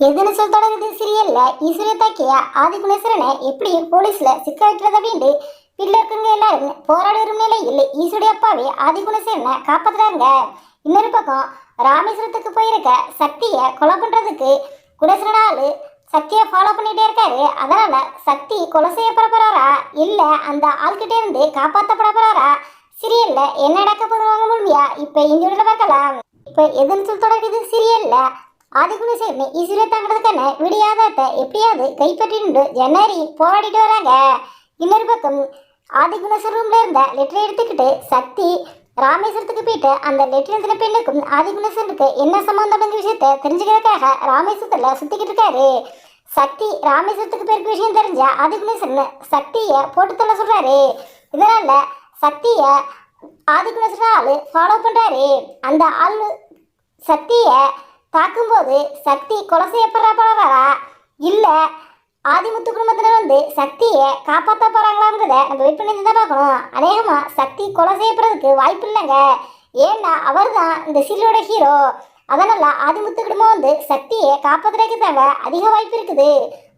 எதுன்னு சொல் தொடங்குது சீரியல்ல ஈஸ்வரிய தாக்கிய? ஆதிகுணேஸ்வரனை எப்படி போலீஸ்ல சிக்க வைக்கிறது அப்படின்ட்டு வீட்டில் இருக்கவங்க எல்லாரும் போராடி வரும் நிலையில் ஈஸ்வரிய அப்பாவே ஆதிகுணேஸ்வரனை காப்பாத்துறாங்க இன்னொரு பக்கம் ராமேஸ்வரத்துக்கு போயிருக்க சக்தியை கொலை பண்றதுக்கு குணேஸ்வரன் ஆளு சக்தியை ஃபாலோ பண்ணிகிட்டே இருக்காரு. அதனால சக்தி கொலை செய்யப்பட போறாரா? இல்லை அந்த ஆள்கிட்ட இருந்து காப்பாற்றப்பட போறாரா? சீரியல்ல என்ன நடக்க போதுவாங்க முழுமையா? இப்போ இந்த பார்க்கலாம். இப்போ எதுன்னு சொல்லி தொடங்குது சீரியல்ல ஆதிகுணேஸ்வரன் ஈஸ்வரிய தங்கிறதுக்கான விடியாதத்தை எப்படியாவது கைப்பற்றிட்டு ஜனரி போராடிட்டு வராங்க. இன்னொரு பக்கம் ஆதிகுணேஸ்வரர் ரூம்ல இருந்த லெட்டரை எடுத்துக்கிட்டு சக்தி ராமேஸ்வரத்துக்கு போயிட்டு அந்த லெட்டர் எழுதின பெண்ணுக்கும் ஆதிகுணேஸ்வரனுக்கு என்ன சம்பந்தம்ங்கிற விஷயத்த தெரிஞ்சுக்கிறதுக்காக ராமேஸ்வரத்தில் சுத்திக்கிட்டு இருக்காரு. சக்தி ராமேஸ்வரத்துக்கு பேருக்கு விஷயம் தெரிஞ்ச ஆதிகுணேஸ்வரன் சக்தியை போட்டு தள்ள சொல்றாரு. இதனால சக்தியை ஆதிகுணேஸ்வரன் ஆளு ஃபாலோ பண்றாரு. அந்த ஆளு சக்தியை தாக்கும்போது சக்தி கொலை செய்யப்படுறா இல்லை ஆதிமுத்து குடும்பத்தினர் வந்து சக்தியை காப்பாற்ற போகிறாங்களாங்கிறத நம்ம வெயிட் பண்ணி தான் பார்க்கணும். அநேகமாக சக்தி கொலை செய்யப்படுறதுக்கு வாய்ப்பு இல்லைங்க. ஏன்னா அவர் தான் இந்த சீரியலோட ஹீரோ. அதனால் ஆதிமுத்து குடும்பம் வந்து சக்தியை காப்பாற்றுறதுக்கு தேவை அதிக வாய்ப்பு இருக்குது.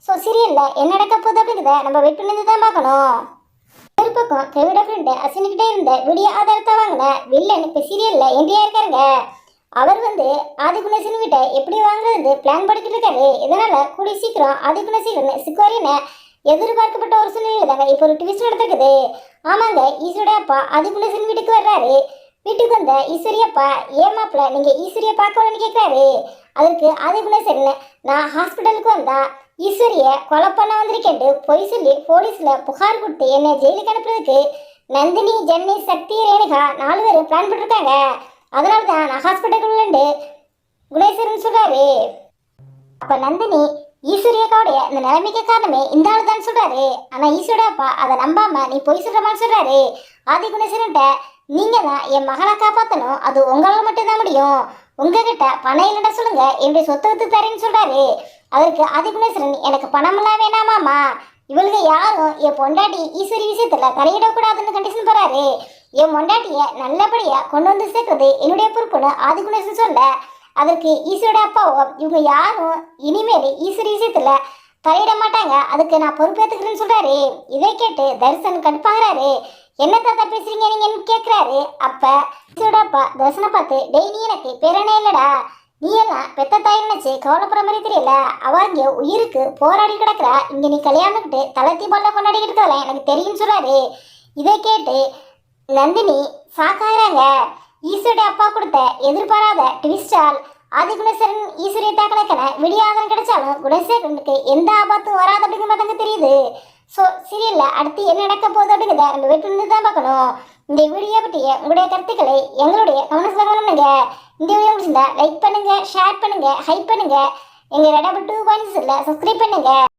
ஸோ சீரியலில் என்ன நடக்க போகுது அப்படிங்கிறத நம்ம வெயிட் பண்ணி தான் பார்க்கணும். ஒரு பக்கம் கவிட ஃப்ரெண்டு அசினிக்கிட்டே இருந்த விடிய ஆதாரத்தை வாங்கின வில்லன் இப்போ சீரியலில் என்ட்ரியா இருக்காருங்க அவர் வந்து ஆதிகுணசன் வீட்டை எப்படி வாங்குறது பிளான் பண்ணிக்கிட்டு இருக்காரு. இதனால கூடிய சீக்கிரம் ஆதிகுணேசன் சிக்கோரின்னு எதிர்பார்க்கப்பட்ட ஒரு சூழ்நிலை தாங்க இப்போ ஒரு ட்விஸ்ட் நடந்திருக்குது. ஆமாங்க ஈஸ்வரிய அப்பா ஆதிகுணசன் வீட்டுக்கு வர்றாரு. வீட்டுக்கு வந்த ஈஸ்வரப்பா ஏமாப்பிள நீங்கள் நீங்க ஈஸ்வரிய பார்க்கலன்னு கேட்குறாரு அதுக்கு ஆதிகுணசன் நான் ஹாஸ்பிட்டலுக்கு வந்தா ஈஸ்வரிய கொலை பண்ண வந்திருக்கேன்ட்டு பொய் சொல்லி போலீஸில் புகார் கொடுத்து என்னை ஜெயிலுக்கு அனுப்புறதுக்கு நந்தினி ஜன்னி சக்தி ரேணுகா நாலு பேர் பிளான் பண்ணிருக்காங்க அதனால தான் நான் ஹாஸ்பிட்டலுக்குள்ளேண்டு குணேஸ்வரன் சொல்கிறாரு அப்போ நந்தினி ஈஸ்வரியக்காவுடைய இந்த நிலைமைக்கு காரணமே இந்த ஆள் தான் சொல்கிறாரு ஆனால் ஈஸ்வரிய அப்பா அதை நம்பாமல் நீ பொய் சொல்கிறமான்னு சொல்கிறாரு ஆதி குணேஸ்வரன்ட்ட நீங்கள் தான் என் மகளை காப்பாற்றணும் அது உங்களால் மட்டும்தான் முடியும். உங்ககிட்ட பணம் இல்லைடா சொல்லுங்க. என்னுடைய சொத்தை வித்து தரேன்னு சொல்றாரு. அதற்கு ஆதி குணேஸ்வரன் எனக்கு பணமெல்லாம் வேணாமாமா இவளுங்க யாரும் என் பொண்டாட்டி ஈஸ்வரி விஷயத்துல தலையிடக்கூடாதுன்னு கண்டிஷன் போறாரு. என் பொண்டாட்டிய நல்லபடியா கொண்டு வந்து சேர்க்கறது என்னுடைய பொறுப்புன்னு ஆதிகுணேசன் சொல்ல அதற்கு ஈஸ்வரோட அப்பாவும் இவங்க யாரும் இனிமேல் ஈஸ்வர விஷயத்துல தலையிட மாட்டாங்க. அதுக்கு நான் பொறுப்பேற்றுக்கிறேன்னு சொல்றாரு. இதை கேட்டு தரிசன் கடுப்பாகிறாரு. என்ன தாத்தா பேசுறீங்க நீங்கன்னு கேட்குறாரு அப்ப ஈஸ்வரோட அப்பா தரிசனை பார்த்து டெய்லி எனக்கு பேரனே இல்லடா. நீ எல்லாம் பெத்த தாய் நினைச்சு கவலைப்படுற மாதிரி தெரியல. அவங்க உயிருக்கு போராடி கிடக்குறா. இங்க நீ கல்யாணம்கிட்டு தலை தீபாவளி கொண்டாடிக்கிட்டு இருக்கல எனக்கு தெரியும் சொல்றாரு. இதை கேட்டு நந்தினி சாக்காகிறாங்க ஈஸ்வரோட அப்பா கொடுத்த எதிர்பாராத ட்விஸ்டால் ஆதிகுணேஸ்வரன் ஈஸ்வரிய தாக்கலக்கன விடியாதம் கிடைச்சாலும் குணேஸ்வரனுக்கு எந்த ஆபத்தும் வராது அப்படிங்கிற மாதிரி தெரியுது. ஸோ சீரியலில் அடுத்து என்ன நடக்க போகுது அப்படிங்கிறத நம்ம வெயிட் பண்ணி தான் பார்க்கணும். இந்த வீடியோ பற்றிய உங்களுடைய கருத்துக்களை எங்களுடைய கவனத்தில் கவனிங்க இந்த வீடியோ முடிச்சிருந்தா லைக் பண்ணுங்க ஷேர் பண்ணுங்க ஹைப் பண்ணுங்க. எங்கள் ரெடபிள் டூ பாயிண்ட்ஸில் சப்ஸ்கிரைப் பண்ணுங்கள்